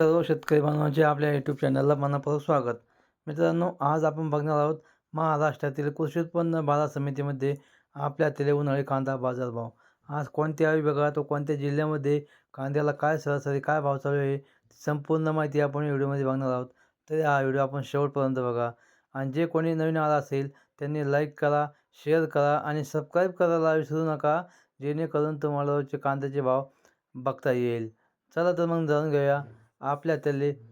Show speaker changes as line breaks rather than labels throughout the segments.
सर्व शेतकरी बांधवांचे आपल्या यूट्यूब चॅनलला मनापूर्वक स्वागत. मित्रांनो आज आपण बघणार आहोत महाराष्ट्रातील कृषी उत्पन्न बाजार समितीमध्ये आपल्यातील उन्हाळी कांदा बाजारभाव आज कोणत्या विभागात व कोणत्या जिल्ह्यामध्ये कांद्याला काय सरासरी काय भाव चालू आहे संपूर्ण माहिती आपण व्हिडिओमध्ये बघणार आहोत. तरी हा व्हिडिओ आपण शेवटपर्यंत बघा. आणि जे कोणी नवीन आला असेल त्यांनी लाईक करा शेअर करा आणि सबस्क्राईब करायला विसरू नका जेणेकरून तुम्हाला रोजचे कांद्याचे भाव बघता येईल. चला तर मग जाणून घेऊया. आपल्या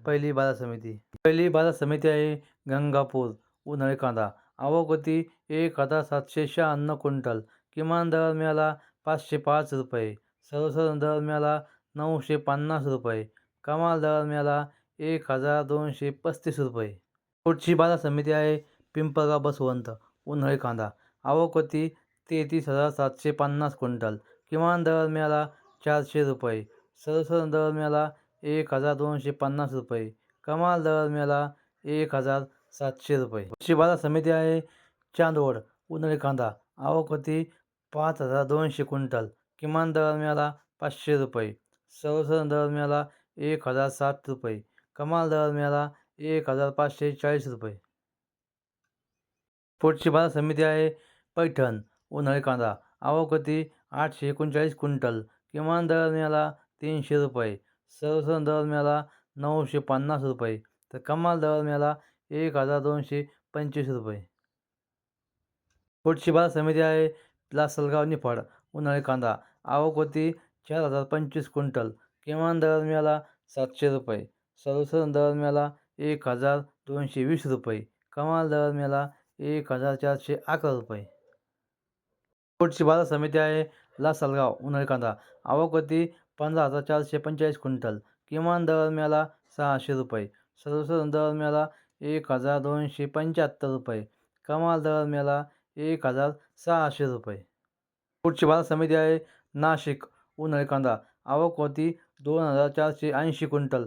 पहिली बाजार समिती. पहिली बाजार समिती आहे गंगापूर उन्हाळी कांदा आवक होती एक हजार सातशे शहाण्णव क्विंटल. किमान दर मिळाला पाचशे पाच रुपये. सर्वसाधारण दर मिळाला नऊशे पन्नास रुपये. कमाल दर मिळाला एक हजार दोनशे पस्तीस रुपये. पुढची बाजार समिती आहे पिंपळगाव बसवंत उन्हाळी कांदा आवक होती तेहतीस हजार सातशे पन्नास क्विंटल. किमान दर मिळाला चारशे रुपये. सर्वसाधारण दर मिळाला एक हजार दोनशे पन्नास रुपये. कमाल दर मिळाला एक हजार सातशे रुपये. पुढची बाजार समिती आहे चांदवड उन्हाळी कांदा आवक होती पाच हजार दोनशे क्विंटल. किमान दर मिळाला पाचशे रुपये. सर्वसाधारण दर मिळाला एक हजार सात रुपये. कमाल दर मिळाला एक हजार पाचशे चाळीस रुपये. पुढची बाजार समिती आहे पैठण उन्हाळी कांदा आवक होती आठशे एकोणचाळीस क्विंटल. किमान दर मिळाला तीनशे रुपये. सर्वसाधारण दर मिळाला नऊशे पन्नास रुपये तर कमाल दर मिळाला एक हजार दोनशे पंचवीस रुपये. पुढची बाजार समिती आहे लासलगाव निफाड उन्हाळी कांदा आवक होती चार हजार पंचवीस क्विंटल किमान दर मिळाला सातशे रुपये सर्वसाधारण दर मिळाला एक हजार दोनशे वीस रुपये कमाल दर मिळाला एक हजार चारशे अकरा रुपये. पुढची बाजार समिती आहे लासलगाव उन्हाळी कांदा आवक होती पंधरा हजार चारशे पंचेचाळीस क्विंटल किमान दर सहाशे रुपये. सर्वसाधारण दर एक हजार दोनशे पंच्याहत्तर रुपये. कमाल दर एक हजार सहाशे रुपये. पुढची बाजार समिती आहे नाशिक उन्हाळी कांदा. आवक होती दोन हजार चारशे ऐंशी क्विंटल.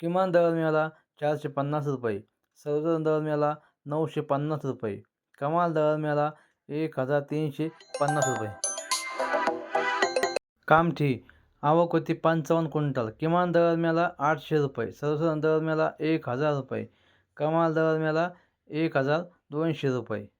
किमान दर चारशे पन्नास रुपये. सर्वसाधारण दर नऊशे पन्नास रुपये. कमाल दर एक हजार तीनशे पन्नास रुपये. कामठी आवक होती पंचावन्न क्विंटल. किमान दरम्याला आठशे रुपये. सर्वसाधारण दरम्याला एक हजार रुपये. कमाल दरम्याला एक हजार दोनशे रुपये.